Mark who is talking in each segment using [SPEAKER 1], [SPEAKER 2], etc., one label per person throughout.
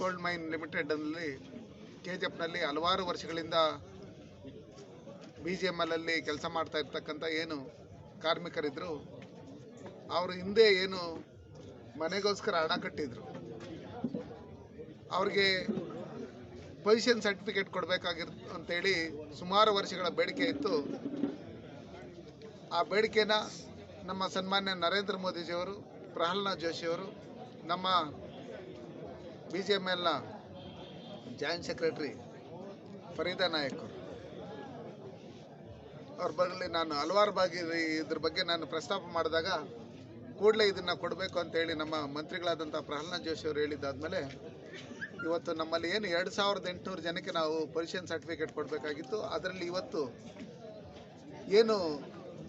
[SPEAKER 1] Gold mine ಲಿಮಿಟೆಡ್ನಲ್ಲಿ K G ಎಫ್ನಲ್ಲಿ ಹಲವಾರು ವರ್ಷಗಳಿಂದ ಬಿ ಜಿ ಎಂ ಕೆಲಸ ಮಾಡ್ತಾ ಇರ್ತಕ್ಕಂಥ ಏನು ಕಾರ್ಮಿಕರಿದ್ದರು ಅವರು ಹಿಂದೆ ಏನು ಮನೆಗೋಸ್ಕರ ಹಣ ಕಟ್ಟಿದ್ರು. ಅವ್ರಿಗೆ ಪೊಸಿಷನ್ ಸರ್ಟಿಫಿಕೇಟ್ ಕೊಡಬೇಕಾಗಿರ್, ಅಂತೇಳಿ ಸುಮಾರು ವರ್ಷಗಳ ಬೇಡಿಕೆ ಇತ್ತು. ಆ ಬೇಡಿಕೆನ ನಮ್ಮ ಸನ್ಮಾನ್ಯ ನರೇಂದ್ರ ಮೋದಿಜಿಯವರು, ಪ್ರಹ್ಲಾದ್ ಜೋಶಿಯವರು ನಮ್ಮ ಬಿ ಜಿ ಎಂ ಎಲ್ನ ಜಾಯಿಂಟ್ ಸೆಕ್ರೆಟರಿ ಫರೀದಾ ನಾಯಕ್ ಅವರು ಬಗ್ಗೆ ನಾನು ಹಲವಾರು ಬಾಗಿ ಇದ್ರ ಬಗ್ಗೆ ನಾನು ಪ್ರಸ್ತಾಪ ಮಾಡಿದಾಗ ಕೂಡಲೇ ಇದನ್ನು ಕೊಡಬೇಕು ಅಂತೇಳಿ ನಮ್ಮ ಮಂತ್ರಿಗಳಾದಂಥ ಪ್ರಹ್ಲಾದ್ ಜೋಶಿ ಅವರು ಹೇಳಿದ್ದಾದಮೇಲೆ ಇವತ್ತು ನಮ್ಮಲ್ಲಿ ಏನು ಎರಡು ಸಾವಿರದ ಎಂಟುನೂರು ಜನಕ್ಕೆ ನಾವು ಪೊಸಿಷನ್ ಸರ್ಟಿಫಿಕೇಟ್ ಕೊಡಬೇಕಾಗಿತ್ತು. ಅದರಲ್ಲಿ ಇವತ್ತು ಏನು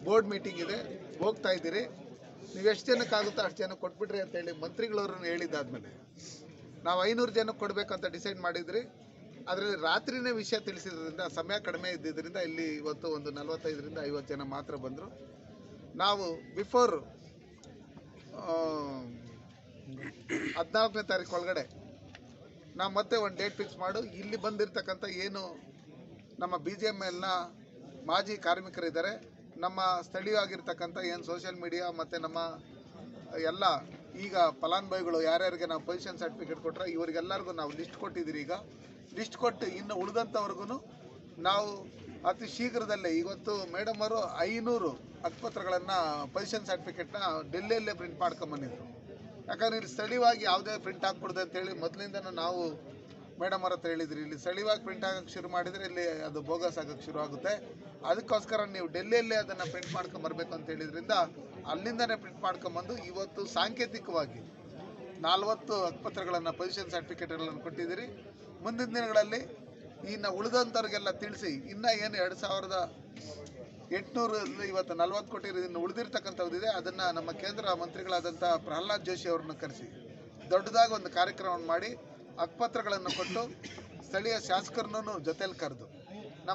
[SPEAKER 1] ಬೋರ್ಡ್ ಮೀಟಿಂಗ್ ಇದೆ. ಹೋಗ್ತಾ ಇದ್ದೀರಿ. ನೀವು ಎಷ್ಟು ಜನಕ್ಕಾಗುತ್ತೋ ಅಷ್ಟು ಜನಕ್ಕೆ ಕೊಟ್ಬಿಡ್ರಿ ಅಂತೇಳಿ ಮಂತ್ರಿಗಳವ್ರನ್ನ ಹೇಳಿದ್ದಾದ್ಮೇಲೆ ನಾವು ಐನೂರು ಜನಕ್ಕೆ ಕೊಡಬೇಕಂತ ಡಿಸೈಡ್ ಮಾಡಿದ್ರಿ. ಅದರಲ್ಲಿ ರಾತ್ರಿನೇ ವಿಷಯ ತಿಳಿಸಿದ್ರಿಂದ, ಸಮಯ ಕಡಿಮೆ ಇದ್ದಿದ್ದರಿಂದ ಇಲ್ಲಿ ಇವತ್ತು ಒಂದು ನಲವತ್ತೈದರಿಂದ ಐವತ್ತು ಜನ ಮಾತ್ರ ಬಂದರು. ನಾವು ಬಿಫೋರ್ ಹದಿನಾಲ್ಕನೇ ತಾರೀಕು ಒಳಗಡೆ ನಾವು ಮತ್ತೆ ಒಂದು ಡೇಟ್ ಫಿಕ್ಸ್ ಮಾಡು. ಇಲ್ಲಿ ಬಂದಿರತಕ್ಕಂಥ ಏನು ನಮ್ಮ ಬಿ ಜೆ ಎಂ ಎಲ್ನ ಮಾಜಿ ಕಾರ್ಮಿಕರಿದ್ದಾರೆ, ನಮ್ಮ ಸ್ಥಳೀಯವಾಗಿರ್ತಕ್ಕಂಥ ಏನು ಸೋಷಿಯಲ್ ಮೀಡಿಯಾ ಮತ್ತು ನಮ್ಮ ಎಲ್ಲ ಈಗ ಫಲಾನುಭವಿಗಳು ಯಾರ್ಯಾರಿಗೆ ನಾವು ಪೊಸಿಷನ್ ಸರ್ಟಿಫಿಕೇಟ್ ಕೊಟ್ಟರೆ ಇವರಿಗೆಲ್ಲರಿಗೂ ನಾವು ಲಿಸ್ಟ್ ಕೊಟ್ಟಿದ್ದೀರಿ ಈಗ. ಲಿಸ್ಟ್ ಕೊಟ್ಟು ಇನ್ನು ಉಳಿದಂಥವ್ರಿಗೂ ನಾವು ಅತಿ ಶೀಘ್ರದಲ್ಲೇ ಇವತ್ತು ಮೇಡಮ್ ಅವರು ಐನೂರು ಹಕ್ಪತ್ರಗಳನ್ನು ಪೊಸಿಷನ್ ಸರ್ಟಿಫಿಕೇಟ್ನ ಡೆಲ್ಲಿಯಲ್ಲೇ ಪ್ರಿಂಟ್ ಮಾಡ್ಕೊಂಬಂದಿದ್ರು ಯಾಕಂದ್ರೆ ಇಲ್ಲಿ ಸ್ಥಳೀಯವಾಗಿ ಯಾವುದೇ ಪ್ರಿಂಟ್ ಹಾಕ್ಬಿಡ್ದೆ ಅಂತೇಳಿ ಮೊದಲಿಂದನೂ ನಾವು ಮೇಡಮ್ ಅವ್ರ ಹತ್ರ ಹೇಳಿದ್ರಿ. ಇಲ್ಲಿ ಸ್ಥಳೀಯವಾಗಿ ಪ್ರಿಂಟ್ ಆಗೋಕ್ಕೆ ಶುರು ಮಾಡಿದರೆ ಇಲ್ಲಿ ಅದು ಬೋಗಸ್ ಆಗೋಕ್ಕೆ ಶುರು ಆಗುತ್ತೆ. ಅದಕ್ಕೋಸ್ಕರ ನೀವು ಡೆಲ್ಲಿಯಲ್ಲೇ ಅದನ್ನು ಪ್ರಿಂಟ್ ಮಾಡ್ಕೊಂಬರ್ಬೇಕು ಅಂತ ಹೇಳಿದ್ರಿಂದ ಅಲ್ಲಿಂದನೇ ಪ್ರಿಂಟ್ ಮಾಡ್ಕೊಂಬಂದು ಇವತ್ತು ಸಾಂಕೇತಿಕವಾಗಿ ನಲ್ವತ್ತು ಹಕ್ಕುಪತ್ರಗಳನ್ನು ಪೊಸಿಷನ್ ಸರ್ಟಿಫಿಕೇಟ್ಗಳನ್ನು ಕೊಟ್ಟಿದ್ದೀರಿ. ಮುಂದಿನ ದಿನಗಳಲ್ಲಿ ಇನ್ನು ಉಳಿದಂಥವ್ರಿಗೆಲ್ಲ ತಿಳಿಸಿ, ಇನ್ನೂ ಏನು ಎರಡು ಸಾವಿರದ ಎಂಟುನೂರು ಇವತ್ತು ನಲ್ವತ್ತು ಕೋಟಿ ಇನ್ನು ಉಳಿದಿರ್ತಕ್ಕಂಥದ್ದಿದೆ, ಅದನ್ನು ನಮ್ಮ ಕೇಂದ್ರ ಮಂತ್ರಿಗಳಾದಂಥ ಪ್ರಹ್ಲಾದ್ ಜೋಶಿ ಅವ್ರನ್ನ ಕರೆಸಿ, ದೊಡ್ಡದಾಗಿ ಒಂದು ಕಾರ್ಯಕ್ರಮವನ್ನು ಮಾಡಿ ಹಕ್ಪತ್ರಗಳನ್ನು ಕೊಟ್ಟು ಸ್ಥಳೀಯ ಶಾಸಕರನ್ನೂ ಜೊತೆಯಲ್ಲಿ ಕರೆದು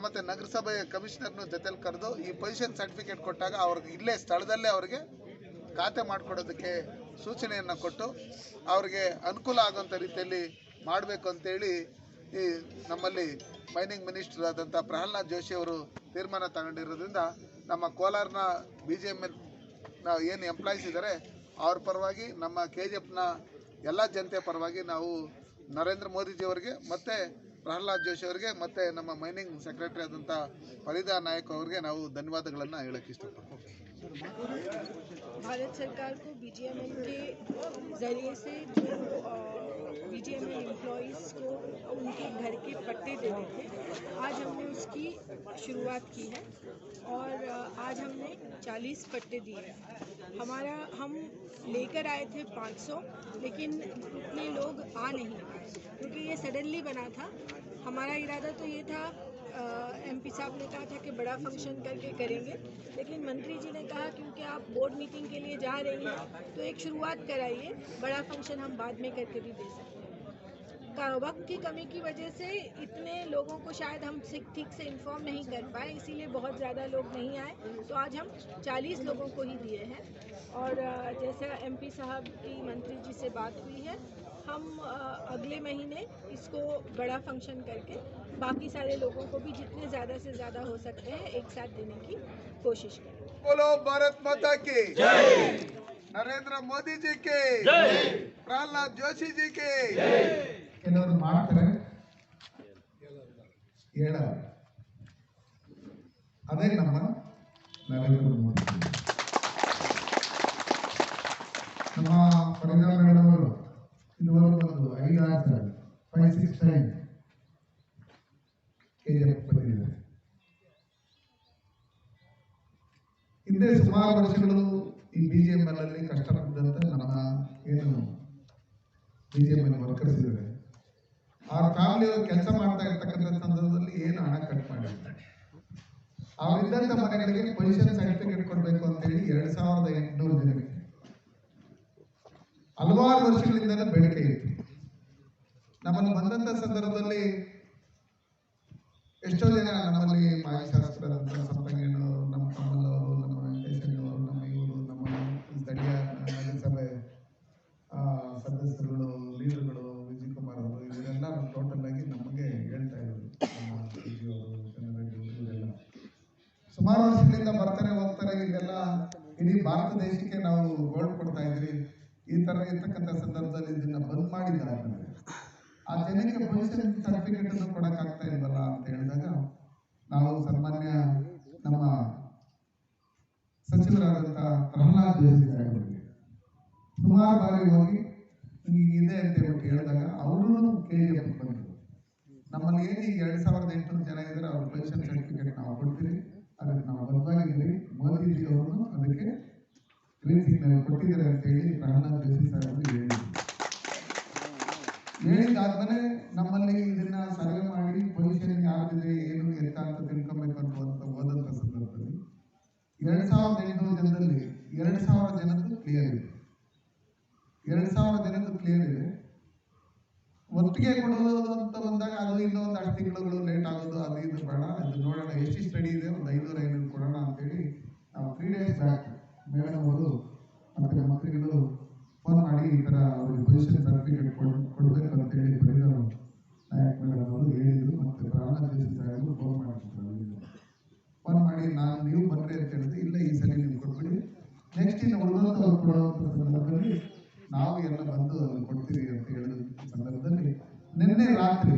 [SPEAKER 1] ಮತ್ತೆ ನಗರಸಭೆಯ ಕಮಿಷನರ್ನು ಜೊತೆಲಿ ಕರೆದು ಈ ಪೊಸಿಷನ್ ಸರ್ಟಿಫಿಕೇಟ್ ಕೊಟ್ಟಾಗ ಅವ್ರಿಗೆ ಇಲ್ಲೇ ಸ್ಥಳದಲ್ಲೇ ಅವರಿಗೆ ಖಾತೆ ಮಾಡಿಕೊಡೋದಕ್ಕೆ ಸೂಚನೆಯನ್ನು ಕೊಟ್ಟು ಅವ್ರಿಗೆ ಅನುಕೂಲ ಆಗುವಂಥ ರೀತಿಯಲ್ಲಿ ಮಾಡಬೇಕು ಅಂತೇಳಿ ಈ ನಮ್ಮಲ್ಲಿ ಮೈನಿಂಗ್ ಮಿನಿಸ್ಟರ್ ಆದಂಥ ಪ್ರಹ್ಲಾದ್ ಜೋಶಿ ಅವರು ತೀರ್ಮಾನ ತಗೊಂಡಿರೋದ್ರಿಂದ ನಮ್ಮ ಕೋಲಾರನ ಬಿ ಜೆ ಎಂ ಏನು ಎಂಪ್ಲಾಯೀಸ್ ಇದ್ದಾರೆ ಅವ್ರ ಪರವಾಗಿ ನಮ್ಮ ಕೆ ಜಿ ಎಫ್ನ ಎಲ್ಲ ಜನತೆ ಪರವಾಗಿ ನಾವು ನರೇಂದ್ರ ಮೋದಿಜಿಯವರಿಗೆ ಮತ್ತು ಪ್ರಹ್ಲಾದ್ ಜೋಶಿ ಅವರಿಗೆ ಮತ್ತು ನಮ್ಮ ಮೈನಿಂಗ್ ಸೆಕ್ರೆಟರಿ ಆದಂಥ ಫರೀದಾ ನಾಯಕ್ ಅವರಿಗೆ ನಾವು ಧನ್ಯವಾದಗಳನ್ನು ಹೇಳೋಕ್ಕೆ ಇಷ್ಟಪಡ್ತೀನಿ
[SPEAKER 2] भारत सरकार को बीजीएमएल के ज़रिए से जो बीजीएमएल एम्प्लॉयज़ को उनके घर के पट्टे देने थे। आज हमने उसकी शुरुआत की है और आज हमने 40 पट्टे दिए हैं। हमारा, हम लेकर आए थे 500 लेकिन उतने लोग आ नहीं पाए, क्योंकि ये सडनली बना था। हमारा इरादा तो ये था एमपी साहब ने कहा था कि बड़ा फ़ंक्शन करके करेंगे, लेकिन मंत्री जी ने कहा, क्योंकि आप बोर्ड मीटिंग के लिए जा रही हैं तो एक शुरुआत कराइए, बड़ा फ़ंक्शन हम बाद में करके भी दे सकते हैं। वक्त की कमी की वजह से इतने लोगों को शायद हम ठीक से इन्फॉर्म नहीं कर पाए इसीलिए बहुत ज़्यादा लोग नहीं आए। तो आज हम 40 लोगों को ही दिए हैं। और जैसा एमपी साहब की मंत्री जी से बात हुई है हम अगले महीने इसको बड़ा फ़ंक्शन करके बाकी सारे लोगों को भी जितने ज़्यादा से ज़्यादा हो सकते हैं एक साथ देने की कोशिश करें
[SPEAKER 1] बोलो भारत माता के। नरेंद्र मोदी जी के। प्रहलाद जोशी जी के।
[SPEAKER 3] ಕೆಲವರು ಮಾಡ್ತಾರೆ. ಹೇಳ. ಅದೇ ನಮ್ಮ ನರೇಂದ್ರ ಮೋದಿ ನಮ್ಮ ಪರಿಣಾಮ ಮೇಡಮ್ ಇದುವರೆಗೂ ಒಂದು ಐದಾರು ಆಯ್ತು. Five six time K G F ಬಂದಿದ್ದಾರೆ ಹಿಂದೆ ಸುಮಾರು ವರ್ಷಗಳು ಈ ಬಿ ಜೆ ಎಂ ಎಲ್ ಅಲ್ಲಿ ನಮ್ಮ ಏನು ಬಿ ಜೆ ಎಂ ವರ್ಕರ್ಸ್ ಇದ್ದಾರೆ ಅವ್ರ ಫ್ಯಾಮಿಲಿ ಅವ್ರು ಕೆಲಸ ಮಾಡ್ತಾ ಇರ್ತಕ್ಕಂಥ ಸಂದರ್ಭದಲ್ಲಿ ಏನು ಹಣ ಕಟ್ ಮಾಡಿರ್ತಾರೆ ಅವರಿದ್ದಂಥ ಮನೆಗಳಿಗೆ ಪೊಸಿಷನ್ ಸರ್ಟಿಫಿಕೇಟ್ ಕೊಡಬೇಕು ಅಂತೇಳಿ ಎರಡು ಸಾವಿರದ ಎಂಟುನೂರು ಜನಕ್ಕೆ ಹಲವಾರು ವರ್ಷಗಳಿಂದ ಬೇಡಿಕೆ ಇತ್ತು. ನಮ್ಮನ್ನು ಬಂದಂಥ ಸಂದರ್ಭದಲ್ಲಿ ಎಷ್ಟೋ ಜನ ನಮ್ಮಲ್ಲಿ ಮಾಜಿ ಶಾಸಕರಾದಂಥ
[SPEAKER 1] ಇಡೀ ಭಾರತ ದೇಶಕ್ಕೆ ನಾವು ಗೋಲ್ಡ್ ಕೊಡ್ತಾ ಇದ್ರಿ ಈ ತರ ಇರ್ತಕ್ಕಂಥ ಸಂದರ್ಭದಲ್ಲಿ ಇದನ್ನ ಬಂದ್ ಮಾಡಿದ್ದಾರೆ ಆ ಜನಕ್ಕೆ ಪೊಸಿಷನ್ ಸರ್ಟಿಫಿಕೇಟ್ ಅನ್ನು ಕೊಡಕ್ ಆಗ್ತಾ ಇಲ್ವಲ್ಲ ಅಂತ ಹೇಳಿದಾಗ ನಾವು ಸನ್ಮಾನ್ಯ ನಮ್ಮ ಸಚಿವರಾದಂತ ಪ್ರಹ್ಲಾದ್ ಜೋಶಿ ಅವರಿಗೆ ಸುಮಾರು ಬಾರಿ ಹೋಗಿ ಇದೆ ಅಂತ ಹೇಳ್ಬಿಟ್ಟು ಹೇಳಿದಾಗ ಅವರು ಕೆ ಜಿ ಎಫ್ ಬಂದರು ನಮ್ಮಲ್ಲಿ ಏನು ಈಗ ಎರಡ್ ಸಾವಿರದ ಎಂಟುನೂರು ಜನ ಇದ್ದಾರೆ ಅವ್ರ ಪೊಸಿಷನ್ ಸರ್ಟಿಫಿಕೇಟ್ ನಾವು ಕೊಡ್ತೀವಿ. ಅದಕ್ಕೆ ನಾವು ಬದ್ಧವಾಗಿದ್ದೀವಿ ಮೋದಿಜಿ ಅದಕ್ಕೆ ಗ್ರೀನ್ ಸಿಗ್ನಲ್ ಕೊಟ್ಟಿದ್ದಾರೆ ಅಂತ ಹೇಳಿ ಜೋಶಿ ಸಾಹೇಬರು ಹೇಳಿದ್ರು. ಹೇಳಿದಾದ್ಮೇಲೆ ನಮ್ಮಲ್ಲಿ ಇದನ್ನ ಸರ್ವೆ ಮಾಡಿ ಪೊಸಿಷನ್ ಯಾವ್ದಿದೆ, ಏನು ಎತ್ತ ಅಂತ ತಿಳ್ಕೊಬೇಕು ಅಂತ ಹೋದಂತ ಸಂದರ್ಭದಲ್ಲಿ ಎರಡ್ ಸಾವಿರದ ಎಂಟುನೂರು ಜನದಲ್ಲಿ ಎರಡ್ ಸಾವಿರ ಜನದ್ದು ಕ್ಲಿಯರ್ ಇದೆ. ಎರಡ್ ಸಾವಿರ ಜನದ್ದು ಕ್ಲಿಯರ್ ಇದೆ. ಒಟ್ಟಿಗೆ ಕೊಡೋದು ಅಂತ ಬಂದಾಗ ಅದು ಇನ್ನೊಂದು ಅಷ್ಟು ತಿಂಗಳುಗಳು ಲೇಟ್ ಆಗೋದು, ಅದು ಇದು ಬೇಡ, ಅದು ನೋಡೋಣ, ಎಷ್ಟು ಸ್ಟಡಿ ಇದೆ, ಒಂದು ಐನೂರ ಐನೂರು ಕೊಡೋಣ ಅಂತೇಳಿ ತ್ರೀ ಡೇಸ್ ಬ್ಯಾಕ್ ಮೇಡಮ್ ಅವರು ಮತ್ತೆ ಮಂತ್ರಿಗಳು ಫೋನ್ ಮಾಡಿ ಈ ಥರ ಅವ್ರಿಗೆ ಪೊಸಿಷನ್ ಸರ್ಟಿಫಿಕೇಟ್ ಕೊಡ್ ಕೊಡಬೇಕು ಅಂತೇಳಿ ಬರೀದರು ನಾಯಕ್ ಮೇಡಮ್ ಅವರು ಹೇಳಿದ್ರು ಮತ್ತೆ ಪ್ರಹ್ಲಾದ್ ಜೋಶಿ ಸಾಹೇಬರು ಫೋನ್ ಮಾಡಿದ್ರು ಫೋನ್ ಮಾಡಿ ನಾನು ನೀವು ಬನ್ರಿ ಅಂತ ಹೇಳಿದ್ರೆ ಇಲ್ಲ ಈ ಸಲ ನೀವು ಕೊಟ್ಬಿಡಿ ನೆಕ್ಸ್ಟ್ ಇನ್ನು ಉಳಿದಂಥವ್ರು ಕೊಡುವಂಥ ಸಂದರ್ಭದಲ್ಲಿ ನಾವು ಎಲ್ಲ ಬಂದು ಅಲ್ಲಿ ಕೊಡ್ತೀವಿ ಅಂತ ಹೇಳಿದ ಸಂದರ್ಭದಲ್ಲಿ ನಿನ್ನೆ ರಾತ್ರಿ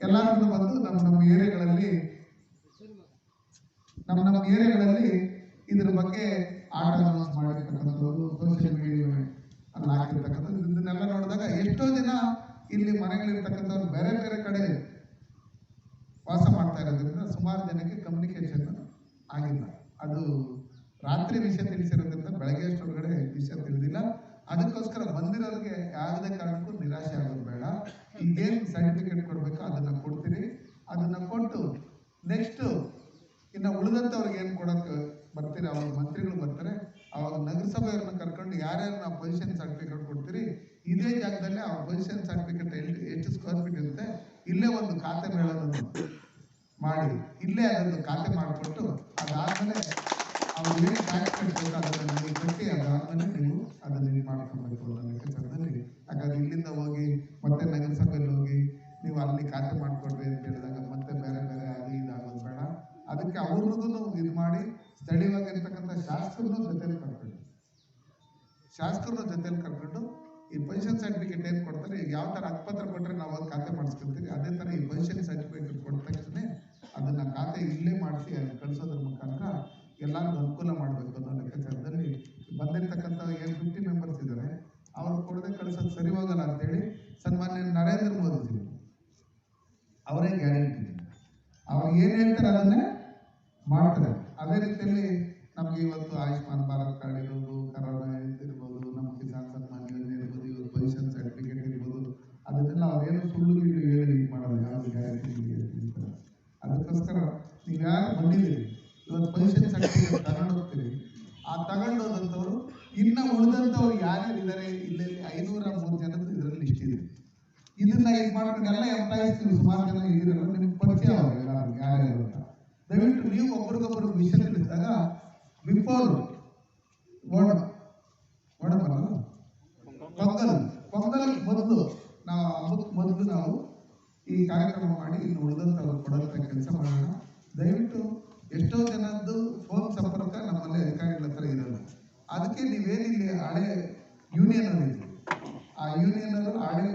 [SPEAKER 1] ಎಲ್ಲರೂ ಬಂದು ನಮ್ಮ ನಮ್ಮ ಏರಿಯಾಗಳಲ್ಲಿ ನಮ್ಮ ನಮ್ಮ ಏರಿಯಾಗಳಲ್ಲಿ ಇದ್ರ ಬಗ್ಗೆ ಆಟ ಅನೌನ್ಸ್ ಮಾಡಿರ್ತಕ್ಕಂಥದ್ದು ಸೋಷಿಯಲ್ ಮೀಡಿಯಾ ಅಲ್ಲಿ ಇದನ್ನೆಲ್ಲ ನೋಡಿದಾಗ ಎಷ್ಟೋ ಜನ ಇಲ್ಲಿ ಮನೆಗಳಿರ್ತಕ್ಕಂಥವ್ರು ಬೇರೆ ಬೇರೆ ಕಡೆ ವಾಸ ಮಾಡ್ತಾ ಇರೋದ್ರಿಂದ ಸುಮಾರು ಜನಕ್ಕೆ ಕಮ್ಯುನಿಕೇಷನ್ ಆಗಿಲ್ಲ. ಅದು ರಾತ್ರಿ ವಿಷಯ ತಿಳಿಸಿರೋದ್ರಿಂದ ಬೆಳಗ್ಗೆ ಅಷ್ಟೊಳಗಡೆ ವಿಷಯ ತಿಳಿದಿಲ್ಲ. ಅದಕ್ಕೋಸ್ಕರ ಬಂದಿರೋರಿಗೆ ಯಾವುದೇ ಕಾರಣಕ್ಕೂ ನಿರಾಶೆ ಆಗೋದು ಬೇಡ. ಈಗೇನು ಸರ್ಟಿಫಿಕೇಟ್ ಕೊಡಬೇಕು? ಅದನ್ನ ಕೊಡ್ತೀರಿ. ಅದನ್ನ ಕೊಟ್ಟು ನೆಕ್ಸ್ಟ್ ಇನ್ನು ಉಳಿದಂಥವ್ರಿಗೆ ಏನು ಕೊಡೋಕೆ ಬರ್ತೀರಿ? ಅವಾಗ ಮಂತ್ರಿಗಳು ಬರ್ತಾರೆ. ಅವಾಗ ನಗರಸಭೆಯವ್ರನ್ನ ಕರ್ಕೊಂಡು ಯಾರ್ಯಾರು ನಾವು ಪೊಸಿಷನ್ ಸರ್ಟಿಫಿಕೇಟ್ ಕೊಡ್ತೀರಿ, ಇದೇ ಜಾಗದಲ್ಲಿ ಆ ಪೊಸಿಷನ್ ಸರ್ಟಿಫಿಕೇಟ್ ಎಷ್ಟು ಸ್ಕ್ವೇರ್ ಫೀಟ್ ಇರುತ್ತೆ, ಇಲ್ಲೇ ಒಂದು ಖಾತೆ ಮೇಳ ಮಾಡಿ, ಇಲ್ಲೇ ಅದೊಂದು ಖಾತೆ ಮಾಡಿಕೊಟ್ಟು ಅದಾದ್ಮೇಲೆ ಅವ್ರು ಏನು ಟ್ಯಾಕ್ಸ್ ಕಟ್ಟಬೇಕು ಅದನ್ನು ನೀವು ಕಟ್ಟಿ ಅದಾದ್ಮೇಲೆ ನೀವು ಅದನ್ನು ಇದು ಮಾಡ್ಕೊಬೇಕು ಅನ್ನೋ ಲೆಕ್ಕಾಚಾರದಲ್ಲಿ ಹಾಗಾಗಿ ಇಲ್ಲಿಂದ ಹೋಗಿ ಮತ್ತೆ ನಗರಸಭೆಯಲ್ಲಿ ಹೋಗಿ ನೀವು ಅಲ್ಲಿ ಖಾತೆ ಮಾಡ್ಕೊಡ್ರಿ ಅಂತ ಹೇಳಿದಾಗ ಮತ್ತೆ ಬೇರೆ ಬೇರೆ ಅದು ಇದಾಗೋದು ಬೇಡ ಅವ್ರಿಗೂ ಇದು ಮಾಡಿ ಸ್ಥಳೀಯವಾಗಿರ್ತಕ್ಕಂಥ ಶಾಸಕರನ್ನು ಜೊತೆಯಲ್ಲಿ ಕರ್ಕೊಂಡು. ಶಾಸಕರನ್ನ ಜೊತೆಯಲ್ಲಿ ಕರ್ಕೊಂಡು ಈ ಪೆನ್ಷನ್ ಸರ್ಟಿಫಿಕೇಟ್ ಏನು ಕೊಡ್ತಾರೆ, ಈಗ ಯಾವ ಥರ ಹಕ್ಕುಪತ್ರ ಕೊಟ್ಟರೆ ನಾವು ಅದು ಖಾತೆ ಮಾಡಿಸ್ಕೊಳ್ತೀವಿ ಅದೇ ಥರ ಈ ಪೆನ್ಷನ್ ಸರ್ಟಿಫಿಕೇಟ್ ಕೊಟ್ಟ ತಕ್ಷಣ ಅದನ್ನ ಖಾತೆ ಇಲ್ಲೇ ಮಾಡಿಸಿ ಅಲ್ಲಿ ಕಳಿಸೋದ್ರ ಮುಖಾಂತರ ಎಲ್ಲರಿಗೂ ಅನುಕೂಲ ಮಾಡಬೇಕು ಅನ್ನೋ ಲೆಕ್ಕಾಚಾರದಲ್ಲಿ ಬಂದಿರತಕ್ಕಂಥ ಏನು ಫಿಫ್ಟಿ ಮೆಂಬರ್ಸ್ ಇದ್ದಾರೆ ಅವ್ರು ಕೊಡದೆ ಕಳಿಸೋದು ಸರಿ ಹೋಗಲ್ಲ ಅಂತೇಳಿ ಸನ್ಮಾನ್ಯ ನರೇಂದ್ರ ಮೋದಿಜಿ. ಅವರೇ ಗ್ಯಾರಂಟಿ ಅವ್ರು ಏನು ಹೇಳ್ತಾರೆ ಅದನ್ನೇ ಮಾಡ್ತಾರೆ. ಅದೇ ರೀತಿಯಲ್ಲಿ ನಮ್ಗೆ ಇವತ್ತು ಆಯುಷ್ಮಾನ್ ಭಾರತ್ ಕಾರ್ಡ್ ಇರ್ಬೋದು, ಕರೋನಾ ಇರ್ಬೋದು, ನಮ್ಮ ಕಿಸಾನ್ ಸನ್ಮಾನ್ ಯೋಜನೆ ಇರ್ಬೋದು ಇವತ್ತು ಪೊಸಿಷನ್ ಸರ್ಟಿಫಿಕೇಟ್ ಇರ್ಬೋದು, ಅದನ್ನೆಲ್ಲ ಅವ್ರೇನು ಸುಳ್ಳು ಗಿಳ್ಳು ಹೇಳಿ ಇದು ಮಾಡೋದು ಯಾವ್ದು ಗ್ಯಾರಂಟಿ ಅದಕ್ಕೋಸ್ಕರ ನೀವು ಯಾರು ಬಂದಿದ್ದೀರಿ, ಇವತ್ತು ಪೊಸಿಷನ್ ಸರ್ಟಿಫಿಕೇಟ್ ತಗೊಂಡು ಆ ತಗೊಂಡು ಹೋದಂಥವ್ರು ಇನ್ನು ಉಳಿದಂಥವ್ರು ಯಾರ್ಯಾರು ಇದ್ದಾರೆ ಇಲ್ಲಿ ಐನೂರ ಮೂರು ಜನದ್ದು ಇದರಲ್ಲಿ ಲಿಸ್ಟ್ ಇದೆ. ಇದನ್ನ ಇದು ಮಾಡ್ಕೊಂಡು ಎಲ್ಲ ಎಂಪ್ಲಾಯೀಸ್ ಸುಮಾರು ಜನ ಇದಿರಲ್ಲ ನಿಮ್ಗೆ ಪರಿಚಯ ಅವ್ರು ಎಲ್ಲರೂ ಯಾರ್ಯಾರು ಅಂತ. ದಯವಿಟ್ಟು ನೀವು ಒಬ್ರಿಗೊಬ್ಬರು ವಿಷಯ ತಿಳಿಸಿದಾಗ ಬಿಫೋರ್ ಓಣ ಬರಲ್ಲ ಪೊಂಗಲ್ ಪೊಂಗಲ್ ಮೊದಲು ನಾವು ಮೊದಲು ನಾವು ಈ ಕಾರ್ಯಕ್ರಮ ಮಾಡಿ ಇನ್ನು ಉಳಿದಂಥವ್ರು ಕೊಡೋಂಥ ಕೆಲಸ ಮಾಡೋಣ. ದಯವಿಟ್ಟು ಎಷ್ಟೋ ಜನದ್ದು ಫೋನ್ ಸಂಪರ್ಕ ನಮ್ಮಲ್ಲಿ ಅಧಿಕಾರಿಗಳ ಹತ್ರ ಇರಲ್ಲ. ಅದಕ್ಕೆ ನೀವೇನಿಲ್ಲಿ ಹಳೆ ಯೂನಿಯನ್ ಅವರು ಆ ಯೂನಿಯನ್ ಹಳೆ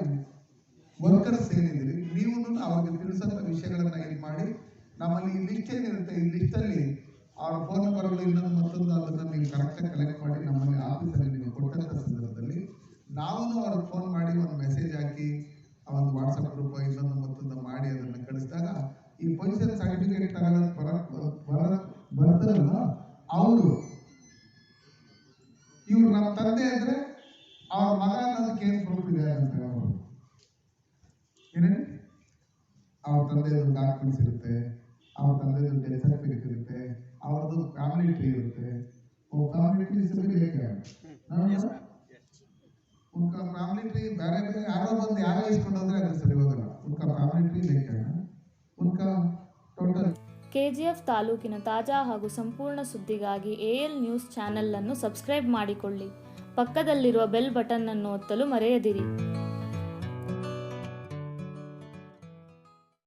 [SPEAKER 1] ವರ್ಕರ್ಸ್ ಏನಿದ್ದೀರಿ ನೀವು ಅವ್ರಿಗೆ ತಿಳಿಸಂತ ವಿಷಯಗಳನ್ನ ಇದು ಮಾಡಿ ನಮ್ಮಲ್ಲಿ ಈ ಲಿಸ್ಟ್ ಏನಿರುತ್ತೆ? ಈ ಲಿಸ್ಟ್ ಅಲ್ಲಿ ಅವ್ರ ಫೋನ್ ನಂಬರ್ಗಳು ಇನ್ನೊಂದು ಮತ್ತೊಂದು ಅದನ್ನ ನೀವು ಕರೆಕ್ಟಾಗಿ ಕಲೆಕ್ಟ್ ಮಾಡಿ ನಮ್ಮಲ್ಲಿ ಆಫೀಸಲ್ಲಿ ನೀವು ಕೊಟ್ಟಂತ ಸಂದರ್ಭದಲ್ಲಿ ನಾವು ಅವ್ರಿಗೆ ಫೋನ್ ಮಾಡಿ ಒಂದು ಮೆಸೇಜ್ ಹಾಕಿ ಒಂದು ವಾಟ್ಸಪ್ ಗ್ರೂಪ್ ಇನ್ನೊಂದು ಮತ್ತೊಂದು ಮಾಡಿ ಅದನ್ನ ಕಳಿಸಿದಾಗ ಈ ಪೊಸಿಷನ್ ಸರ್ಟಿಫಿಕೇಟ್ ತಗೊಳ್ಳೋದು ಬರ ಬರ ಬರ್ತಾರಲ್ಲ ಅವರು, ಇವ್ರು ನಮ್ಮ ತಂದೆ ಅಂದ್ರೆ ಅವ್ರ ಮಗ ಅನ್ನೋದಕ್ಕೆ ಏನು ಪ್ರೂಫ್ ಇದೆ ಅಂತ ಅವರು. ಏನೇನು? ಅವ್ರ ತಂದೆ ಇರುತ್ತೆ. ಅವ್ರ ತಂದೆ ಜೊತೆ ಸರ್ಟಿಫಿಕೇಟ್ ಇರುತ್ತೆ ಅವ್ರದ್ದು ಟ್ರೀ ಇರುತ್ತೆ. ಕಾಮ್ಯುನಿಟಿ ಹೆಸರಿಗೆ ಹೇಗೆ ಉನ್ಕ ಕಾಮ್ಯುನಿಟಿ ಬೇರೆ ಬೇರೆ ಯಾರೋ ಬಂದು ಯಾರೋ ಇಸ್ಕೊಂಡು ಹೋದ್ರೆ ಅದು ಸರಿ ಹೋಗಲ್ಲ. ಉನ್ಕ ಕಾಮ್ಯುನಿಟಿ ಲೇಖ ಉನ್ಕ ಟೋಟಲ್
[SPEAKER 4] ಕೆಜಿಎಫ್ ತಾಲೂಕಿನ ತಾಜಾ ಹಾಗೂ ಸಂಪೂರ್ಣ ಸುದ್ದಿಗಾಗಿ ಎಎಲ್ ನ್ಯೂಸ್ ಚಾನೆಲ್ ಅನ್ನು ಸಬ್ಸ್ಕ್ರೈಬ್ ಮಾಡಿಕೊಳ್ಳಿ. ಪಕ್ಕದಲ್ಲಿರುವ ಬೆಲ್ ಬಟನ್ ಅನ್ನು ಒತ್ತಲು ಮರೆಯದಿರಿ.